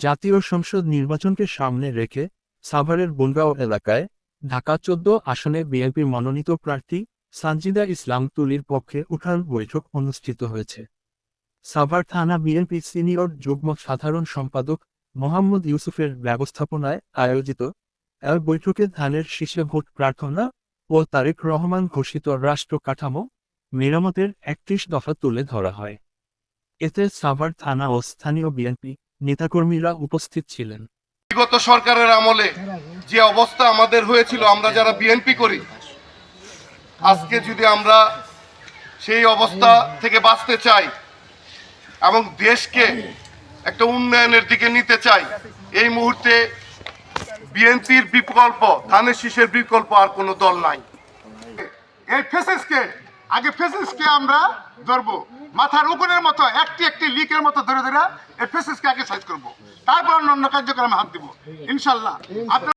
জাতীয় সংসদ নির্বাচনকে সামনে রেখে সাভারের বনগাঁও এলাকায় ঢাকা চোদ্দ আসনে বিএনপির মনোনীত প্রার্থী সানজিদা ইসলাম তুলির পক্ষে উঠান বৈঠক অনুষ্ঠিত হয়েছে। সাভার থানা বিএনপি সিনিয়র যুগ্ম সাধারণ সম্পাদক মোহাম্মদ ইউসুফের ব্যবস্থাপনায় আয়োজিত এ বৈঠকে ধানের শীর্ষে ভোট প্রার্থনা ও তারেক রহমান ঘোষিত রাষ্ট্র কাঠামো মেরামতের একত্রিশ দফা তুলে ধরা হয়। এতে সাভার থানা ও স্থানীয় বিএনপি নেতাকর্মীরা উপস্থিত ছিলেন। বিগত সরকারের আমলে যে অবস্থা আমাদের হয়েছিল, আমরা যারা বিএনপি করি, আজকে যদি আমরা সেই অবস্থা থেকে বাঁচতে চাই এবং দেশকে একটা উন্নয়নের দিকে নিতে চাই, এই মুহূর্তে বিএনপির বিকল্প, ধানের শীষের বিকল্প আর কোনো দল নাই। এই ফেসেসকে, আগে ফেসেসকে আমরা ধরবো। মাথার উপরের মতো, একটি একটি লিকের মতো ধরে ধরে এই ফেসেসকে আগে সাইজ করব। তারপর অন্য কার্যক্রমে হাত দিব। ইনশাল্লাহ।